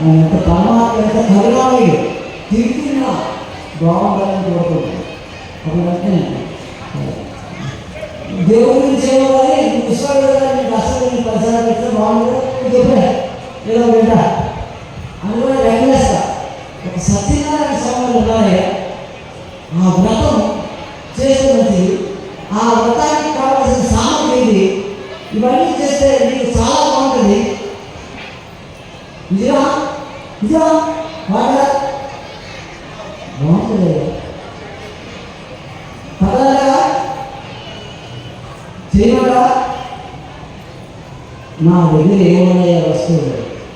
ఎంత ప్రమాదం ఎంత పరిణామం తిరిగి బాగుండాలని కోరుకుంటాడు అప్పుడు వెంటనే దేవుడి గురించి విశ్వాసాన్ని అసలు పరిసరాలు పెట్టిన బాగుంటుంది నువ్వు చెప్పే ఏదో వింట. అందులో కూడా ఒక సత్యనారాయణ స్వామి ఉన్నాయి ఆ వ్రతం చేస్తున్నది ఆ వ్రతానికి కావాల్సిన సామగ్రి ఇది ఇవన్నీ చేస్తే నీకు చాలా బాగుంటుంది. నిజమా? నిజమా బాగా బాగుంటుంది పదాలుగా చేయమంటా నా దగ్గర ఏమున్నాయో వస్తువులు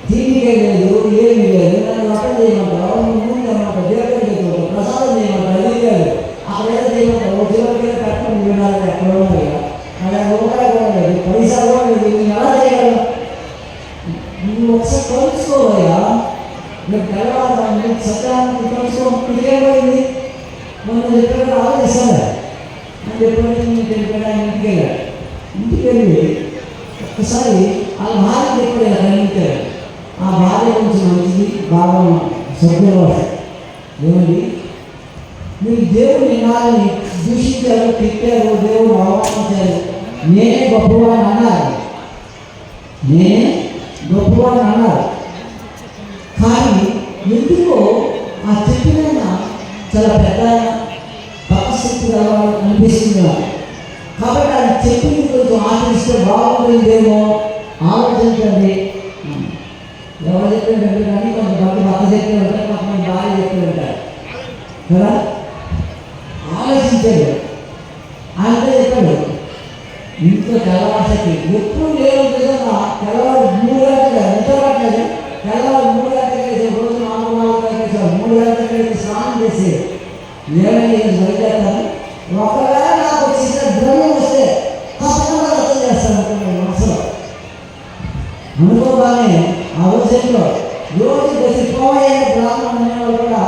దీనికే లేదు ఏమి లేదు నన్ను వ్రతం చేయమంటావు ముందు చేయమంటావు దేవుడికి చేయమంటావు ప్రసాదం చేయమంటావు అది లేదు అక్కడ ఏదో చేయమంటావు ఓ దేవుడికి కట్టుకుని వినాలి ఎక్కడ ఉన్నాయి అలా రూపాయి కూడా లేదు పైసా కూడా లేదు నేను ఎలా చేయగలను నువ్వు ఒకసారి మీరు నువ్వు మీరు సత్యాన్ని కలుసుకో ఇదేమైంది మొన్న చెప్పినట్టు ఆలోచిస్తాను అని చెప్పినట్టు నేను తెలిపాడు ఆయన ఇంటికి వెళ్ళాడు ఇంటికి వెళ్ళి ఒక్కసారి ఆ భార్య చెప్పాడు ఇలా కనిపించాడు ఆ భార్య గురించి మంచిది బాగా సభ్యులు ఏమండి? మీరు దేవుని వినాలని దూషించారు తిట్టారు దేవుడు అవమానించారు. నేనే గొప్పవాడిని అన్నారు. నేనే గొప్పవాడిని అన్నారు. కానీ ఎందుకో ఆ చెప్పిన చాలా పెద్ద తపశక్తి గలవాడు అనిపిస్తుంది కాబట్టి ఆయన చెప్పింది కొంచెం ఆచరిస్తే బాగుంటుందేమో ఆలోచించండి. ఎవరు చెప్పారు కానీ కొంత డబ్బు భర్త చెప్పి ఉంటారు కొంతమంది భార్య చెప్పి ఉంటారు కదా? ఆలోచించాడు. ఆయనతో చెప్పాడు ఇంట్లో తెల్లవాసకి ఎప్పుడు లేవు కదా తెల్లవారు బయలుదేరుతాను ఒకవేళ నాకు చిన్న ధ్వని వస్తే తప్పకుండా రద్దు చేస్తాను నేను మనసులో. అనుకోగానే ఆ రోజుల్లో రోజు దశ పోయే బ్రాహ్మణ అనేవాళ్ళు కూడా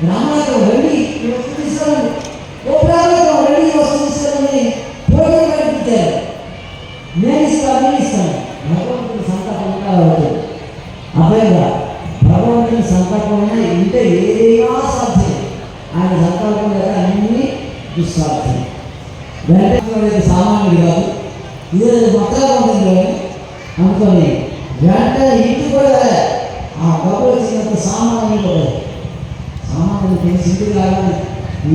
బ్రాహ్మణులకు వెళ్ళి ఈ ఓ బ్రాహ్మణులకు వెళ్ళి ఈ వస్తువు తీసుకురండి పోటీ కనిపించారు నేను ఇస్తాను నేను ఇస్తాను. భగవంతుని సంకల్పం కావాలి అదేగా భగవంతుని సంకల్పం ఉంటే ఏదైనా సాధ్యం ఆయన సంకల్పం లేదా అన్ని దుస్సాధ్యం. వెంటనే సామాన్యుడు కాదు ఈరోజు మొత్తంగా ఉంటుంది అనుకొని వెంటనే ఇంటికి కూడా ఆ డబ్బులు వచ్చినంత సామాన్యుడు కూడా సామాన్యుడు తెలిసి ఇంటికి రాగానే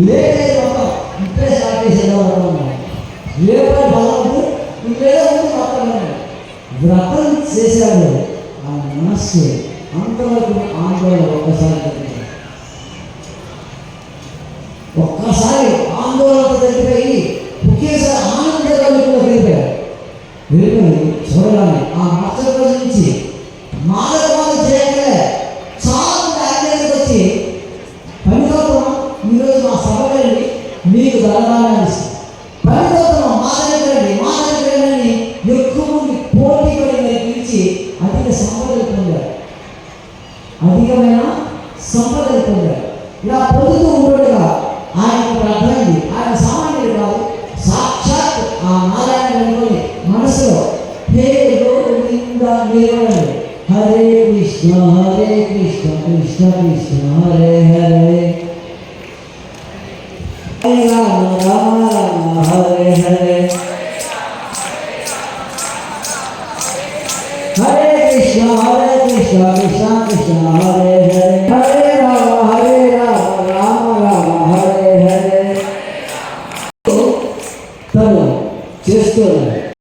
లేదే మొత్తం ఇప్పుడే స్టార్ట్ చేసేదో రేపటి బాగుంది ఇంకేదో ఉంది మొత్తం వ్రతం చేశాడు. ఆ మనస్సు అంతవరకు ఆందోళన ఒక్కసారి ఒక్కసారి ఆందోళన తగ్గిపోయి ఒకేసారి ఆనందంలో వెళ్ళిపోయాడు వెళ్ళిపోయి చూడగానే ఆ మరుసటి రోజు నుంచి మానవాళ్ళు చేయగలే చాలా మంది ఆయన దగ్గరికి వచ్చి పనితోటం ఈరోజు మా సభ వెళ్ళి మీకు దళాలని ఇస్తాం పనితోటం మా దగ్గర మా దగ్గర ఎక్కువ మంది పోటీ పడి పిలిచి అధిక సంపదలు పొందారు. అధికమైన సంపదలు పొందారు. ఇలా పొందుతూ ఉండగా ఆయనకు ఒకటి అర్థమైంది ఆయన సామాన్యుడు కాదు సాక్షాత్ ఆ నారాయణ అనుకొని మనసులో హే గోవింద నిలవండి హరే కృష్ణ హరే కృష్ణ కృష్ణ కృష్ణ హరే హరే హరే రామ రామ రామ హరే హరే హరే కృష్ణ హరే కృష్ణ కృష్ణ కృష్ణ హరే హరే హరే